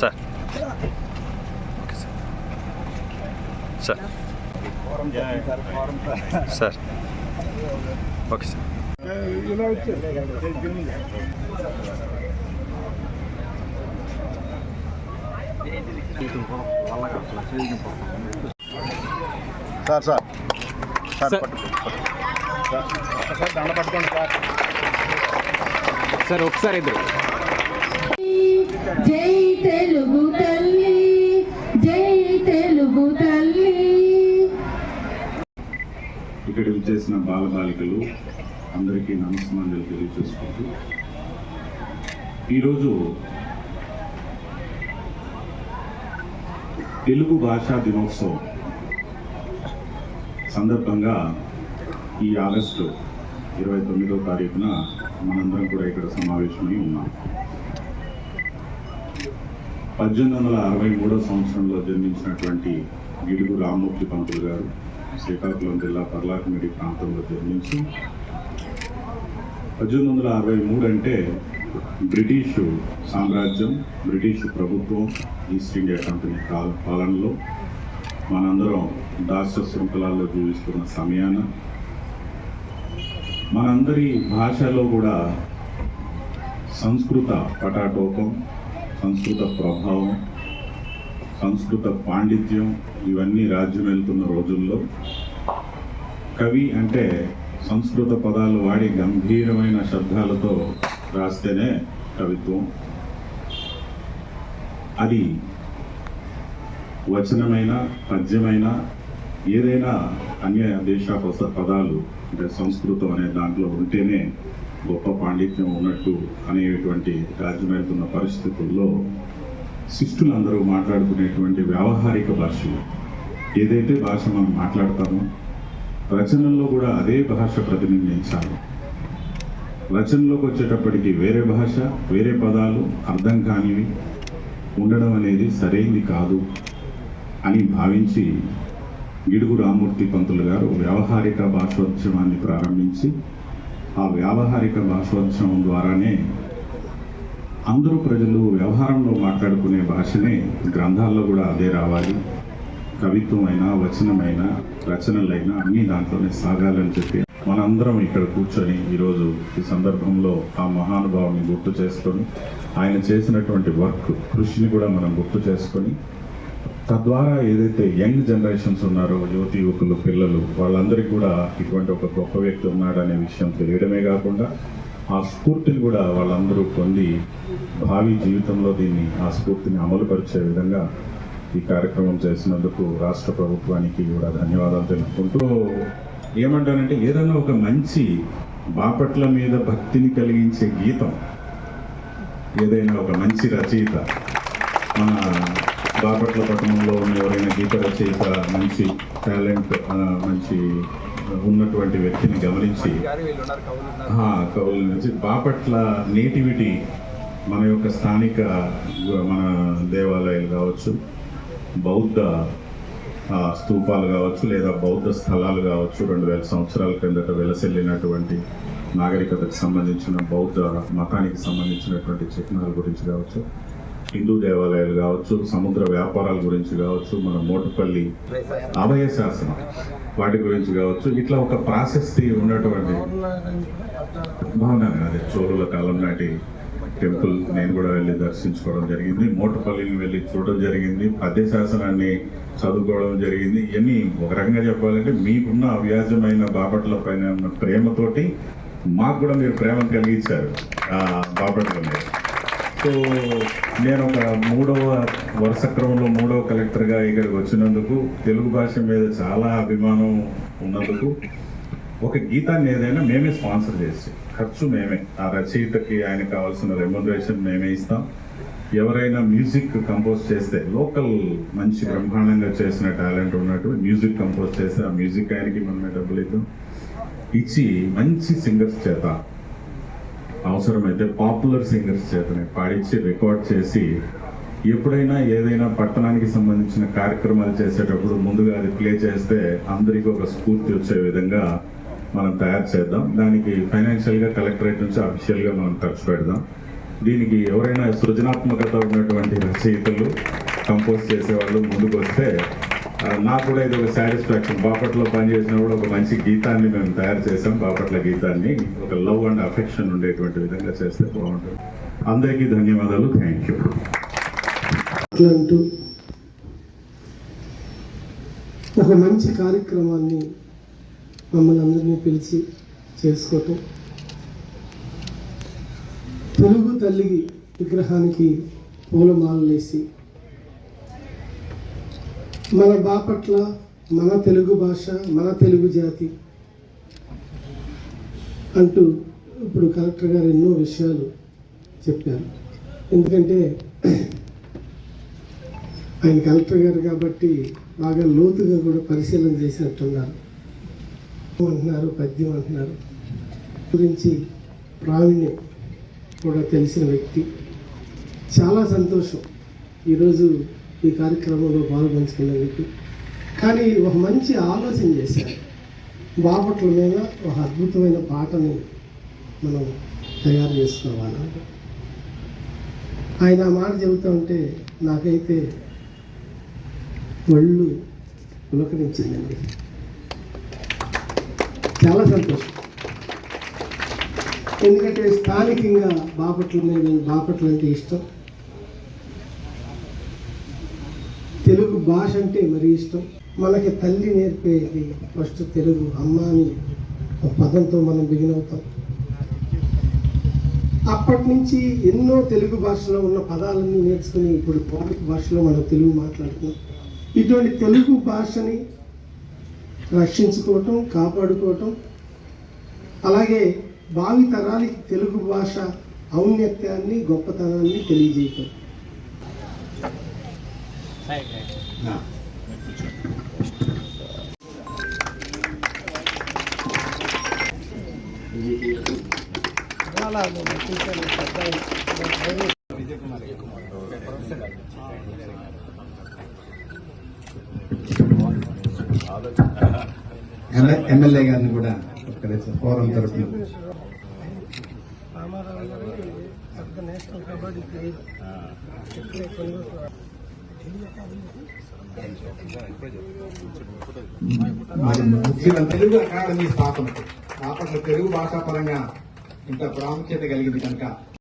Sir. Okay sir. Sir sir. Okay sir. ఇలా sir sir sir దండ పట్టుకోండి sir. Sir ఒకసారి ఇద్దరు. విచ్చేసిన బాలబాలికలు అందరికీ నమస్కారాలు తెలియజేసుకుంటూ ఈరోజు తెలుగు భాషా దినోత్సవం సందర్భంగా ఈ ఆగస్టు ఇరవై తొమ్మిదో తారీఖున మనందరం కూడా ఇక్కడ సమావేశమై ఉన్నాం. పద్దెనిమిది వందల అరవై మూడో సంవత్సరంలో జన్మించినటువంటి గిడుగు రామ్మూర్తి పంతులు గారు శ్రీకాకుళం జిల్లా పర్లాకమిడి ప్రాంతంలో జన్మించి పద్దెనిమిది వందల అరవై మూడు అంటే బ్రిటిషు సామ్రాజ్యం బ్రిటిషు ప్రభుత్వం ఈస్ట్ ఇండియా కంపెనీ కాల- పాలనలో మనందరం దాస్య శృంఖలాల్లో జీవిస్తున్న సమయాన మనందరి భాషలో కూడా సంస్కృత పటాటోపం సంస్కృత ప్రభావం సంస్కృత పాండిత్యం ఇవన్నీ రాజ్యం వెళ్తున్న రోజుల్లో కవి అంటే సంస్కృత పదాలు వాడి గంభీరమైన శబ్దాలతో రాస్తేనే కవిత్వం. అది వచనమైన పద్యమైన ఏదైనా అన్య దేశ పదాలు అంటే సంస్కృతం అనే దాంట్లో ఉంటేనే గొప్ప పాండిత్యం ఉన్నట్టు అనేటువంటి రాజ్యమవుతున్న పరిస్థితుల్లో శిష్టులందరూ మాట్లాడుకునేటువంటి వ్యావహారిక భాషలు. ఏదైతే భాష మనం మాట్లాడతామో రచనల్లో కూడా అదే భాష ప్రతిబింబించాలి. రచనలోకి వచ్చేటప్పటికి వేరే భాష వేరే పదాలు అర్థం కానివి ఉండడం అనేది సరైంది కాదు అని భావించి గిడుగు రామూర్తి పంతులు గారు వ్యావహారిక భాషోద్యమాన్ని ప్రారంభించి ఆ వ్యావహారిక భాషోద్యమం ద్వారానే అందరూ ప్రజలు వ్యవహారంలో మాట్లాడుకునే భాషనే గ్రంథాల్లో కూడా అదే రావాలి. కవిత్వమైనా వచనమైనా రచనలైనా అన్నీ దాంట్లోనే సాగాలని చెప్పి మనందరం ఇక్కడ కూర్చొని ఈరోజు ఈ సందర్భంలో ఆ మహానుభావుని గుర్తు చేసుకొని ఆయన చేసినటువంటి వర్క్ కృషిని కూడా మనం గుర్తు చేసుకొని తద్వారా ఏదైతే యంగ్ జనరేషన్స్ ఉన్నారో యువతి యువకులు పిల్లలు వాళ్ళందరికీ కూడా ఇటువంటి ఒక గొప్ప వ్యక్తి ఉన్నాడనే విషయం తెలియడమే కాకుండా ఆ స్ఫూర్తిని కూడా వాళ్ళందరూ పొంది భావి జీవితంలో దీన్ని ఆ స్ఫూర్తిని అమలుపరిచే విధంగా ఈ కార్యక్రమం చేసినందుకు రాష్ట్ర ప్రభుత్వానికి కూడా ధన్యవాదాలు తెలుపుకుంటూ ఏమంటానంటే ఏదైనా ఒక మంచి బాపట్ల మీద భక్తిని కలిగించే గీతం ఏదైనా ఒక మంచి రచయిత మన బాపట్ల పట్టణంలో ఉన్న ఎవరైనా గీత రచయిత మంచి టాలెంట్ మంచి ఉన్నటువంటి వ్యక్తిని గమనించి కవుల నుంచి బాపట్ల నేటివిటీ మన యొక్క స్థానిక మన దేవాలయాలు కావచ్చు బౌద్ధ స్తూపాలు కావచ్చు లేదా బౌద్ధ స్థలాలు కావచ్చు రెండు వేల సంవత్సరాల క్రిందట వెలసెల్లినటువంటి నాగరికతకు సంబంధించిన బౌద్ధ మతానికి సంబంధించినటువంటి చిహ్నాల గురించి కావచ్చు హిందూ దేవాలయాలు కావచ్చు సముద్ర వ్యాపారాల గురించి కావచ్చు మన మోటుపల్లి అభయ శాసనం వాటి గురించి కావచ్చు ఇట్లా ఒక ప్రాశస్తి ఉన్నటువంటి బాగున్నాను అదే చోరుల కాలం నాటి టెంపుల్ నేను కూడా వెళ్ళి దర్శించుకోవడం జరిగింది. మోటుపల్లిని వెళ్ళి చూడడం జరిగింది. పద్య శాసనాన్ని చదువుకోవడం జరిగింది. ఇవన్నీ ఒక రకంగా చెప్పాలంటే మీకున్న అవ్యాజమైన బాపట్ల పైన ఉన్న ప్రేమతోటి మాకు కూడా మీరు ప్రేమను కలిగించారు. బాపట్ల మీద సో నేను ఒక మూడవ వరుస క్రమంలో మూడవ కలెక్టర్గా ఇక్కడికి వచ్చినందుకు తెలుగు భాష మీద చాలా అభిమానం ఉన్నందుకు ఒక గీతాన్ని ఏదైనా మేమే స్పాన్సర్ చేసి ఖర్చు మేమే ఆ రచయితకి ఆయన కావాల్సిన రెమ్యునరేషన్ మేమే ఇస్తాం. ఎవరైనా మ్యూజిక్ కంపోజ్ చేస్తే లోకల్ మంచి బ్రహ్మాండంగా చేసిన టాలెంట్ ఉన్నట్టు మ్యూజిక్ కంపోజ్ చేస్తే ఆ మ్యూజిక్ ఆయనకి మనమే డబ్బులు ఇద్దాం. ఇచ్చి మంచి సింగర్స్ చేత అవసరమైతే పాపులర్ సింగర్స్ చేతనే పాడించి రికార్డ్ చేసి ఎప్పుడైనా ఏదైనా పట్టణానికి సంబంధించిన కార్యక్రమాలు చేసేటప్పుడు ముందుగా అది ప్లే చేస్తే అందరికీ ఒక స్ఫూర్తి వచ్చే విధంగా మనం తయారు చేద్దాం. దానికి ఫైనాన్షియల్గా కలెక్టరేట్ నుంచి అఫీషియల్గా మనం ఖర్చు పెడదాం. దీనికి ఎవరైనా సృజనాత్మకత ఉన్నటువంటి రచయితలు కంపోజ్ చేసేవాళ్ళు ముందుకు వస్తే నాకు కూడా ఇది ఒక సాటిస్ఫాక్షన్ బాపట్లో కూడా ఒక మంచి గీతాన్ని మేము తయారు చేసాం బాపట్ల గీతాన్ని. ఒక లవ్ అండ్ అఫెక్షన్ ఉండేటువంటి విధంగా చేస్తే బాగుంటుంది. అందరికీ ధన్యవాదాలు. థ్యాంక్ యూ అట్లా అంటూ ఒక మంచి కార్యక్రమాన్ని మమ్మల్ని అందరినీ పిలిచి చేసుకోవటం. తెలుగు తల్లి విగ్రహానికి పూలమాలలు వేసి మన బాపట్ల మన తెలుగు భాష మన తెలుగు జాతి అంటూ ఇప్పుడు కలెక్టర్ గారు ఎన్నో విషయాలు చెప్పారు. ఎందుకంటే ఆయన కలెక్టర్ గారు కాబట్టి బాగా లోతుగా కూడా పరిశీలన చేసినట్టున్నారు. అంటున్నారు పద్యం అంటున్నారు. గురించి ప్రావీణ్యం కూడా తెలిసిన వ్యక్తి. చాలా సంతోషం. ఈరోజు ఈ కార్యక్రమంలో పాల్గొంచుకున్నందుకు కానీ ఒక మంచి ఆలోచన చేశారు. బాపట్ల మీద ఒక అద్భుతమైన పాటని మనం తయారు చేసుకోవాలి ఆయన ఆ మాట చెబుతూ ఉంటే నాకైతే ఒళ్ళు పులకరించిందండి చాలా సంతోషం. ఎందుకంటే స్థానికంగా బాపట్ల మీద బాపట్ల అంటే ఇష్టం. తెలుగు భాష అంటే మరీ ఇష్టం. మనకి తల్లి నేర్పేది ఫస్ట్ తెలుగు అమ్మ అని ఒక పదంతో మనం బిగిన్ అవుతాం. అప్పటి నుంచి ఎన్నో తెలుగు భాషలో ఉన్న పదాలన్నీ నేర్చుకుని ఇప్పుడు పౌరిక భాషలో మనం తెలుగు మాట్లాడుతున్నాం. ఇటువంటి తెలుగు భాషని రక్షించుకోవటం కాపాడుకోవటం అలాగే భావి తరాలకి తెలుగు భాష ఔన్నత్యాన్ని గొప్పతనాన్ని తెలియజేయటం. ఎమ్మెల్యే గారిని కూడా సత్కరించారు ఫోరం తరఫున నేషనల్ కబడ్డీ ప్లేయర్ మరి ముఖ్యమంత్రి తెలుగు అకాడమీ స్థాపన పాపట్ల తెలుగు భాషా పరంగా ఇంత ప్రాముఖ్యత కలిగింది కనుక